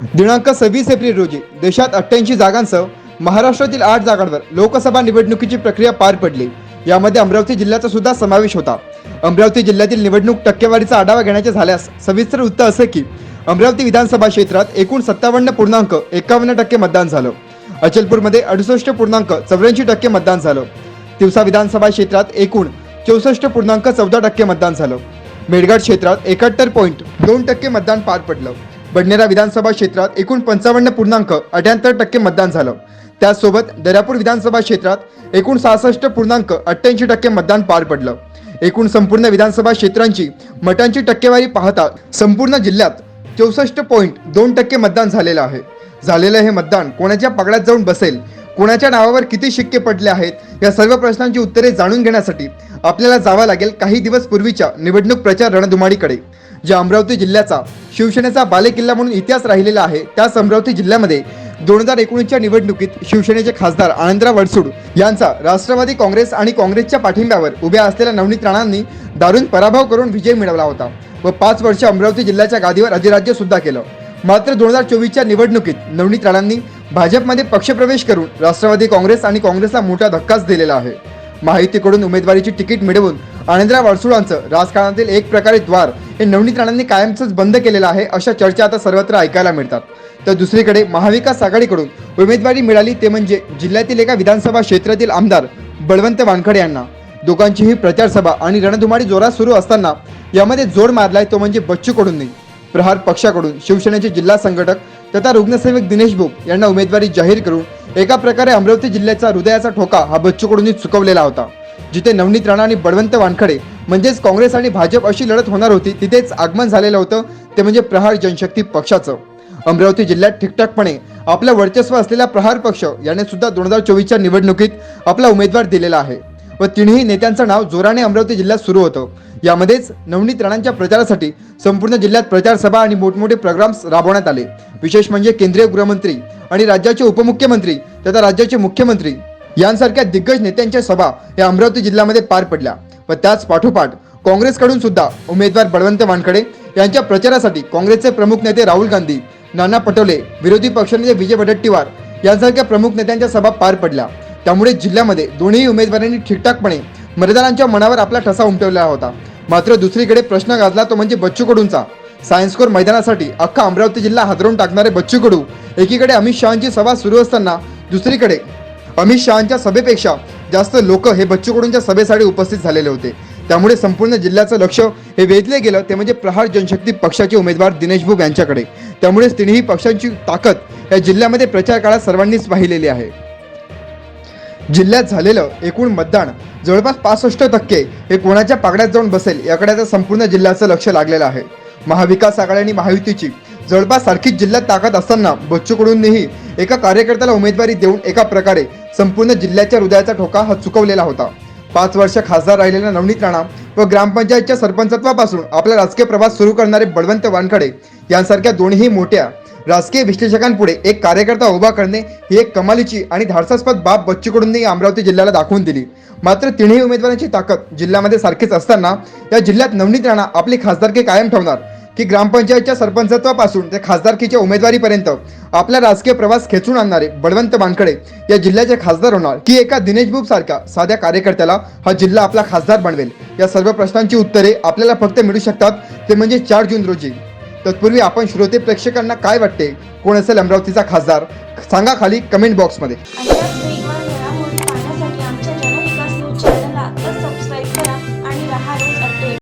दिनांक सव्वीस एप्रिल रोजी देशात अठ्ठ्याऐंशी जागांसह महाराष्ट्रातील आठ जागांवर लोकसभा निवडणुकीची प्रक्रिया पार पडली. यामध्ये अमरावती जिल्ह्याचा सुद्धा समावेश होता. अमरावती जिल्ह्यातील निवडणूक टक्केवारीचा आढावा घेण्याचे झाल्यास सविस्तर वृत्त असे की अमरावती विधानसभा क्षेत्रात एकूण सत्तावन्न पूर्णांक एकावन्न टक्के मतदान झालं. अचलपूरमध्ये अडुसष्ट पूर्णांक चौऱ्याऐंशी टक्के मतदान झालं. तिवसा विधानसभा क्षेत्रात एकूण चौसष्ट पूर्णांक चौदा टक्के मतदान झालं. मेडघाट क्षेत्रात एकाहत्तर पॉईंट दोन टक्के मतदान पार पडलं. बडनेरा विधानसभा क्षेत्रात एकूण पंचावन्न पूर्णांक अठ्याहत्तर टक्के मतदान झालं. त्याचसोबत दर्यापूर विधानसभा क्षेत्रात एकूण सहासष्ट पूर्णांक अठ्ठ्याऐंशी टक्के मतदान पार पडलं. एकूण संपूर्ण विधानसभा क्षेत्रांची मतांची टक्केवारी पाहता संपूर्ण जिल्ह्यात चौसष्ट पॉईंट दोन टक्के मतदान झालेलं आहे. झालेलं हे मतदान कोणाच्या पगड्यात जाऊन बसेल कोणाच्या नावावर किती शिक्के पडले आहेत या सर्व प्रश्नांची उत्तरे जाणून घेण्यासाठी आपल्याला जावं लागेल काही दिवस पूर्वीच्या निवडणूक प्रचार रणधुमाडीकडे ज्या अमरावती जिल्ह्याचा शिवसेनेचा बालेकिल्ला म्हणून इतिहास राहिलेला आहे त्याच अमरावती जिल्ह्यामध्ये दोन हजार एकोणीसच्या निवडणुकीत शिवसेनेचे खासदार आनंदराव वडसूड यांचा राष्ट्रवादी काँग्रेस आणि काँग्रेसच्या पाठिंब्यावर उभ्या असलेल्या नवनीत राणांनी दारुण पराभव करून विजय मिळवला होता व पाच वर्ष अमरावती जिल्ह्याच्या गादीवर अधिराज्य सुद्धा केलं. मात्र दोन हजार चोवीसच्या निवडणुकीत नवनीत राणांनी भाजपमध्ये पक्षप्रवेश करून राष्ट्रवादी काँग्रेस आणि काँग्रेसला मोठा धक्काच दिलेला आहे. महायुतीकडून उमेदवारीची तिकीट मिळवून आनंदराव वडसुळांचं राजकारणातील एक प्रकारे द्वार हे नवनीत राणांनी कायमचंच बंद केलेलं आहे अशा चर्चा आता सर्वत्र ऐकायला मिळतात. तर दुसरीकडे महाविकास आघाडीकडून उमेदवारी मिळाली ते म्हणजे जिल्ह्यातील एका विधानसभा क्षेत्रातील आमदार बळवंत वानखडे यांना. दोघांचीही प्रचार सभा आणि रणधुमाडी जोरात सुरू असताना यामध्ये जोड मारलाय तो म्हणजे बच्चू कडूंनी प्रहार पक्षाकडून शिवसेनेचे जिल्हा संघटक तथा रुग्णसेवक दिनेश बोप यांना उमेदवारी जाहीर करून एका प्रकारे अमरावती जिल्ह्याचा हृदयाचा ठोका हा बच्चू कडूंनी चुकवलेला होता. जिथे नवनीत राणा आणि बळवंत वानखडे म्हणजेच काँग्रेस आणि भाजप अशी लढत होणार होती तिथेच आगमन झालेलं होतं ते म्हणजे प्रहार जनशक्ती पक्षाचं. अमरावती जिल्ह्यात ठीकठाकपणे आपलं वर्चस्व असलेला प्रहार पक्ष याने सुद्धा दोन हजार चोवीसच्या निवडणुकीत आपला उमेदवार दिलेला आहे. व तिन्ही नेत्यांचं नाव जोराने अमरावती जिल्ह्यात सुरू होतं. यामध्येच नवनीत राणांच्या प्रचारासाठी संपूर्ण जिल्ह्यात प्रचार सभा आणि मोठमोठे प्रोग्राम्स राबवण्यात आले. विशेष म्हणजे केंद्रीय गृहमंत्री आणि राज्याचे उपमुख्यमंत्री तथा राज्याचे मुख्यमंत्री यांसारख्या दिग्गज नेत्यांच्या सभा या अमरावती जिल्ह्यामध्ये पार पडल्या. व त्याच पाठोपाठ काँग्रेसकडून सुद्धा उमेदवार बळवंत वानखडे यांच्या प्रचारासाठी काँग्रेसचे प्रमुख नेते राहुल गांधी नाना पटोले विरोधी पक्षनेते विजय वडेट्टीवार यांसारख्या प्रमुख नेत्यांच्या सभा पार पडल्या. त्यामुळे जिल्ह्यामध्ये दोन्ही उमेदवारांनी ठीकठाकपणे मतदारांच्या मनावर आपला ठसा उमटवलेला होता. मात्र दुसरीकडे प्रश्न गाजला तो म्हणजे बच्चू कडूंचा. सायन्स कोर मैदानासाठी अख्खा अमरावती जिल्हा हादरून टाकणारे बच्चू कडू एकीकडे अमित शहाची सभा सुरू असताना दुसरीकडे अमित शहाच्या सभेपेक्षा जास्त लोक हे बच्चू कडूंच्या सभेसाठी उपस्थित झालेले होते. त्यामुळे संपूर्ण जिल्ह्याचं लक्ष हे वेधले गेलं. ते म्हणजे प्रहार जनशक्ती पक्षाचे उमेदवार दिनेश बुब यांच्याकडे. त्यामुळेच तिन्ही पक्षांची ताकद या जिल्ह्यामध्ये प्रचार काळात सर्वांनीच पाहिलेली आहे. जिल्ह्यात झालेलं एकूण मतदान जवळपास पासष्ट टक्के हे कोणाच्या पागड्यात जाऊन बसेल याकडे आता संपूर्ण जिल्ह्याचं लक्ष लागलेलं आहे. महाविकास आघाडी आणि महायुतीची जवळपास सारखीच जिल्ह्यात ताकद असताना बच्चू कडूंनीही एका कार्यकर्त्याला उमेदवारी देऊन एका प्रकारे संपूर्ण जिल्ह्याच्या हृदयाचा ठोका हा चुकवलेला होता. पाच वर्ष खासदार राहिलेल्या नवनीत राणा व ग्रामपंचायतच्या सरपंचत्वापासून आपला राजकीय प्रवास सुरू करणारे बळवंत वानखडे यांसारख्या दोन्ही मोठ्या राजकीय विश्लेषकांपुढे एक कार्यकर्ता उभा करणे ही एक कमालीची आणि धाडसास्पद बाब बच्चूकडूंनी अमरावती जिल्ह्याला दाखवून दिली. मात्र तिन्ही उमेदवारांची ताकद जिल्ह्यामध्ये सारखीच असताना या जिल्ह्यात नवनीत राणा आपली खासदारकी कायम ठेवणार. की ग्रामपंचायतच्या सरपंचत्वापासून ते खासदारकीच्या उमेदवारीपर्यंत आपला राजकीय प्रवास खेचून आणणारे बळवंत बांकडे या जिल्ह्याचे खासदार होणार की एका दिनेश बुब सारख्या साध्या कार्यकर्त्याला हा जिल्हा आपला खासदार बनवेल? या सर्व प्रश्नांची उत्तरे आपल्याला फक्त मिळू शकतात ते म्हणजे चार जून रोजी. तत्पूर्वी आपण श्रोते प्रेक्षकांना काय वाटते? कोण असेल अमरावतीचा खासदार? सांगा खाली कमेंट बॉक्समध्ये.